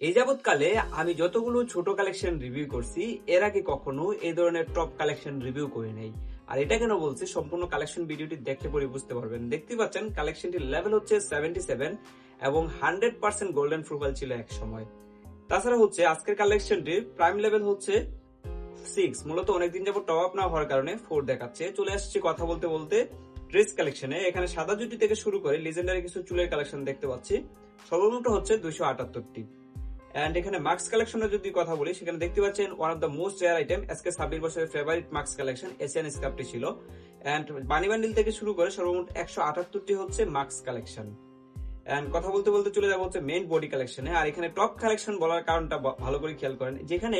এই যাবৎকালে আমি যতগুলো ছোট কালেকশন রিভিউ করছি, এর আগে কখনো এই ধরনের টপ কালেকশন রিভিউ করি নাই। আর এটা কেন বলছি? সম্পূর্ণ কালেকশন ভিডিওটি দেখলে পরে বুঝতে পারবেন। দেখতে পাচ্ছেন কালেকশনটির লেভেল হচ্ছে সেভেন্টি সেভেন এবং হান্ড্রেড পার্সেন্ট গোল্ডেন প্রোফাইল ছিল এক সময়। তাছাড়া হচ্ছে আজকের কালেকশনটির প্রাইম লেভেল হচ্ছে সিক্স মূলত অনেকদিন যাবত টপ আপ না হওয়ার কারণে ফোর দেখাচ্ছে। চলে আসছি কথা বলতে বলতে ড্রেস কালেকশনে এখানে সাদা জুটি থেকে শুরু করে লিজেন্ডারি কিছু চুলের কালেকশন দেখতে পাচ্ছি। সর্বমোট হচ্ছে দুইশো আটাত্তরটি। এন্ড এখানে মাস্ক কালেকশনের যদি কথা বলি, সেখানে দেখতে পাচ্ছেন one of the most rare item SK ছাব্বিশ বছরের ফেভারিট মাস্ক কালেকশন এশিয়ান স্কাপটি ছিল। এন্ড বানি বান্ডিল থেকে শুরু করে সর্বমোট একশো আটাত্তরটি হচ্ছে মাস্ক কালেকশন এন্ড কথা বলতে বলতে চলে যাব হচ্ছে মেইন বডি কালেকশনে আর এখানে টপ কালেকশন বলার কারণটা ভালো করে খেয়াল করেন। যেখানে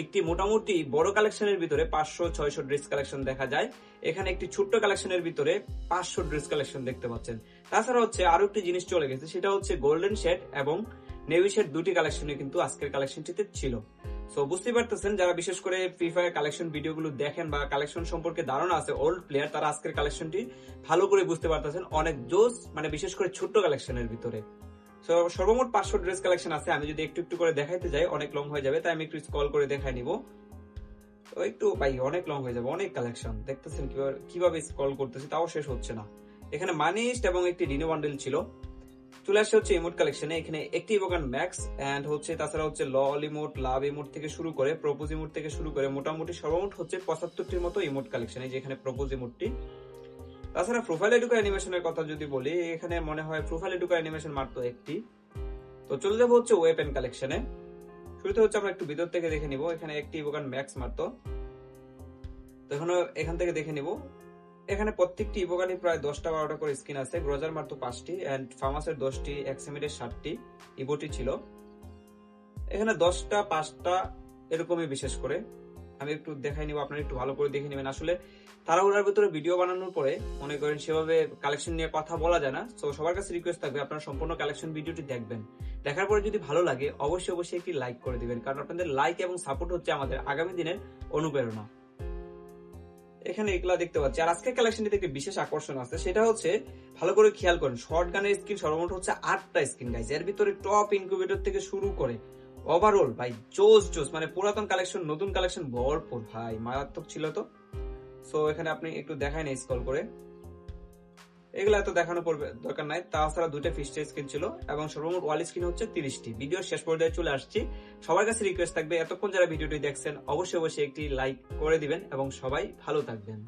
একটি মোটামুটি বড় কালেকশনের ভিতরে পাঁচশো, ছয়শো ড্রেস কালেকশন দেখা যায়। এখানে একটি ছোট্ট কালেকশনের ভিতরে পাঁচশো ড্রেস কালেকশন দেখতে পাচ্ছেন। তাছাড়া হচ্ছে আরও একটি জিনিস চলে গেছে, সেটা হচ্ছে গোল্ডেন শেড এবং নেভি শেড দুটি কালেকশনে কিন্তু আজকের কালেকশনটিতে ছিল। সো বুঝতেই পারতেছেন, যারা বিশেষ করে ফ্রি ফায়ার কালেকশন ভিডিওগুলো দেখেন বা কালেকশন সম্পর্কে ধারণা আছে ওল্ড প্লেয়ার তারা আজকের কালেকশনটি ভালো করে বুঝতে পারতেছেন। অনেক জোস মানে বিশেষ করে ছোট্ট কালেকশনের ভিতরে। সো সর্বমোট পাঁচশো ড্রেস কালেকশন আছে। আমি যদি একটু একটু করে দেখাইতে যাই, অনেক লং হয়ে যাবে, তাই আমি একটু স্কল করে দেখাই নিব। তো একটু, ভাই, অনেক লং হয়ে যাবে, অনেক কালেকশন দেখতেছেন কীভাবে কীভাবে স্ক্রল করতেছি, তাও শেষ হচ্ছে না। এখানে মানিস্ট এবং একটি রিনো বান্ডেল ছিল। চলে আসছে হচ্ছে ইমোট কালেকশনে এখানে একটি ইভোগান ম্যাক্স এন্ড হচ্ছে তাছাড়া হচ্ছে লল ইমোট লাভ ইমোট থেকে শুরু করে প্রপোজ ইমোট থেকে শুরু করে মোটামুটি সর্বমোট হচ্ছে পঁচাত্তরটির মতো ইমোট কালেকশন এই যে এখানে প্রপোজ ইমোটটি তাছাড়া প্রোফাইল এডুকা অ্যানিমেশনের কথা যদি বলি, এখানে মনে হয় প্রোফাইল এডুকা অ্যানিমেশন মাত্র একটি। তো চলে যাব হচ্ছে ওয়েপেন কালেকশনে শুরুতে হচ্ছে আমরা একটু ভিতর থেকে দেখে নিব। এখানে একটি ইভোগান ম্যাক্স মাত্র। তো এখন এখান থেকে দেখে নিব। এখানে প্রত্যেকটি ইভোগানি প্রায় দশটা বারোটা করে স্কিন আছে। গ্রোজার মাত্র পাঁচটি অ্যান্ড ফার্মাসের দশটি এক্সেমিডের ষাটটি ইভোটি ছিল। এখানে দশটা, পাঁচটা এরকমই বিশেষ করে। আমি একটু দেখাই নিব, আপনারা একটু ভালো করে দেখে নেবেন। আসলে তাড়াহুড়ার ভিতরে ভিডিও বানানোর পরে মনে করেন সেভাবে কালেকশন নিয়ে কথা বলা যায় না। তো সবার কাছে রিকোয়েস্ট থাকবে, আপনারা সম্পূর্ণ কালেকশন ভিডিওটি দেখবেন। দেখার পরে যদি ভালো লাগে, অবশ্যই অবশ্যই একটি লাইক করে দিবেন। কারণ আপনাদের লাইক এবং সাপোর্ট হচ্ছে আমাদের আগামী দিনের অনুপ্রেরণা। এখানে এগুলা দেখতে পাচ্ছি। আর আজকের কালেকশনটিতে একটি বিশেষ আকর্ষণ আছে, সেটা হচ্ছে, ভালো করে খেয়াল করেন শর্ট গানের স্কিন সর্বমোট হচ্ছে আটটা স্কিন গাইছে এর ভিতরে টপ ইনকিউবেটর থেকে শুরু করে ওভারঅল ভাই, জোস জোস মানে পুরাতন কালেকশন নতুন কালেকশন ভরপুর, ভাই, মারাত্মক ছিল তো। সো এখানে আপনি একটু দেখায় নেই স্কল করে। এগুলো এত দেখানো পড়বে দরকার নাই। তাছাড়া দুইটা ফিস্টে স্ক্রিন ছিল এবং সর্বমোট ওয়াল স্ক্রিন হচ্ছে তিরিশটি। ভিডিও শেষ পর্যায়ে চলে আসছি। সবার কাছে রিকোয়েস্ট থাকবে, এতক্ষণ যারা ভিডিওটি দেখছেন, অবশ্যই অবশ্যই একটি লাইক করে দিবেন এবং সবাই ভালো থাকবেন।